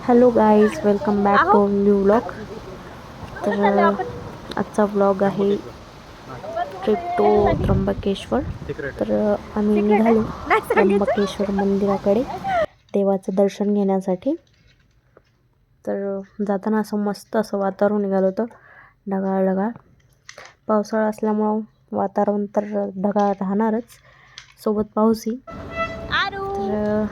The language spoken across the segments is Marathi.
Hello guys welcome back to new vlog तर आजचा व्लॉग आहे ट्रिप टू त्र्यंबकेश्वर. तर आम्ही निघालो त्र्यंबकेश्वर मंदिराकडे देवाचं दर्शन घेण्यासाठी. तर जाताना असं मस्त असं वातावरण निघालं होतं. ढगाळ ढगाळ. पावसाळा असल्यामुळं वातावरण तर ढगाळ राहणारच. सोबत पाऊसही तर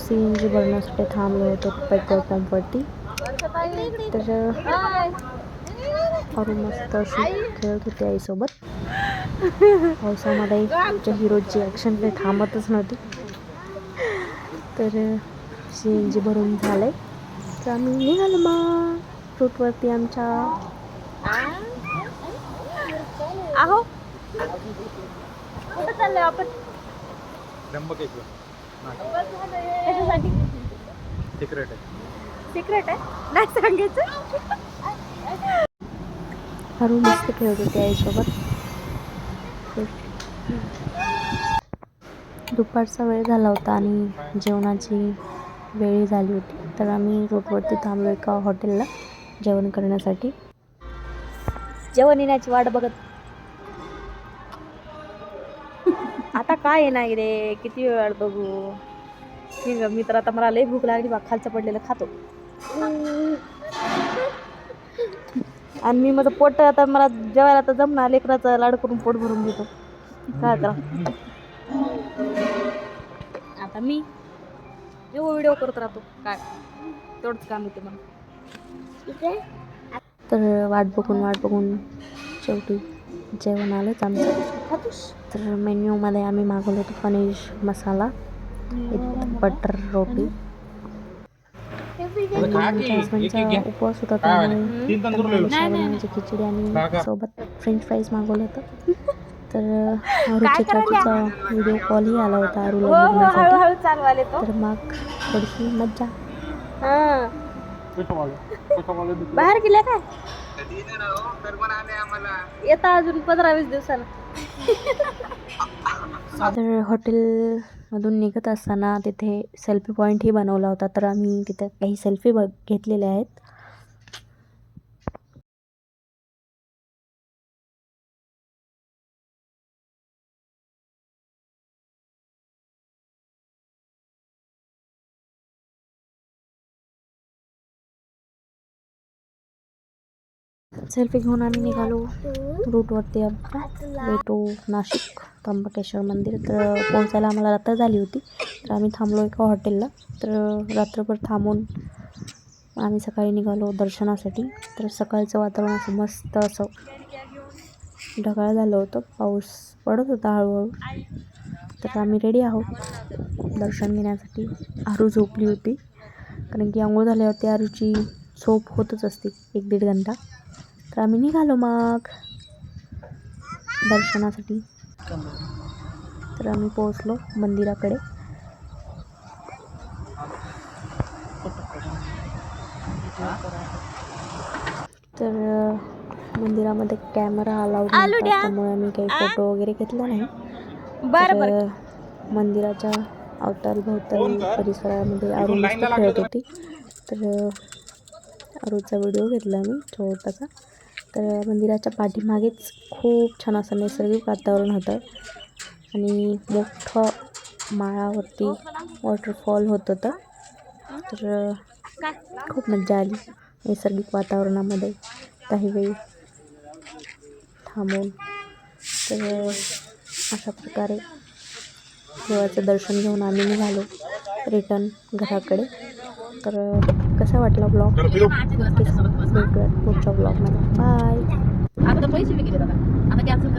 सी एन जी भरण्यासाठी थांबलो होतो पेट्रोल पंपवरती. तर अरू मस्त अशी खेळत होती आईसोबत. पावसामध्ये आमच्या हिरोची ॲक्शन काही थांबतच नव्हती. तर सी एन जी भरून झालं तर आम्ही निघालो मग. रूटवरती आमच्या आहो. कुठं चाललोय आपण सिक्रेट आहे. सिक्रेट आहे? नाही सांगायचं? अरू मस्त खेळत होती आईसोबत दुपारचा वेळ झाला होता आणि जेवणाची वेळ झाली होती. तर आम्ही रोडवरती थांबलो एका हॉटेलला जेवण करण्यासाठी. जेवण येण्याची वाट बघत काय येणार रे? किती वेळ बघू? ठीक आहे मी तर आता मला लई भूक लागली बा खालचं पडलेलं खातो. आणि मी माझं पोट आता मला जेवायला आता जमणार लेकराचं लाड करून पोट भरून घेतो. काय करा आता मी एवढं व्हिडिओ करत राहतो. काय? तेवढंच काम येते मला. तर वाट बघून वाट बघून शेवटी. जेवण आलंच आमचं तर मेन्यूमध्ये आम्ही मागवलं होतं पनीर मसाला विथ बटर रोटी. उपवास होता त्यामुळे खिचडी आणि सोबत फ्रेंच फ्राईज मागवलं होतं. तर चाचीचा व्हिडिओ कॉलही आला होता हो अरुला हो बघण्यासाठी तर मग थोडीशी मज्जा. हा. बाहेर गेल्या काय? येता अजून पंधरा वीस दिवसानं तर हॉटेलमधून निघत असताना तिथे सेल्फी पॉईंटही बनवला होता तर आम्ही तिथे काही सेल्फी बघ घेतलेले आहेत. सेल्फी घेऊन आम्ही निघालो. रूटवरती आमच्या नाशिक त्र्यंबकेश्वर मंदिर. तर पोहोचायला आम्हाला रात्र झाली होती. तर आम्ही थांबलो एका हॉटेलला. तर रात्रभर थांबून आम्ही सकाळी निघालो दर्शनासाठी. तर सकाळचं वातावरण असं मस्त असं ढगाळ झालं होतं. पाऊस पडत होता हळूहळू. तर आम्ही रेडी आहोत. दर्शन घेण्यासाठी आरू झोपली होती. कारण की आंघोळ झाल्यावरती आरूची झोप होतच असते एक दीड घंटा. तर आम्ही निघालो मग. दर्शनासाठी. तर आम्ही पोहोचलो मंदिराकडे. तर मंदिरामध्ये कॅमेरा अलाउड. त्यामुळे आम्ही काही फोटो वगैरे घेतला नाही. बरं मंदिराच्या अवतालभोवताली परिसरामध्ये आरू मस्त खेळत होती. तर आरूचा व्हिडिओ घेतला मी छोटासा. तर मंदिराच्या पाठीमागेच खूप छान असं नैसर्गिक वातावरण होतं. आणि मोठं माळावरती वॉटरफॉल होत होतं. तर खूप मजा आली नैसर्गिक वातावरणामध्ये. काही वेळ थांबून. तर अशा प्रकारे देवाचं दर्शन घेऊन आम्ही निघालो. रिटर्न घराकडे. तर कसा वाटला ब्लॉग भेटूयात पुढच्या ब्लॉगमध्ये बाय आता पैसे आता कॅन्सल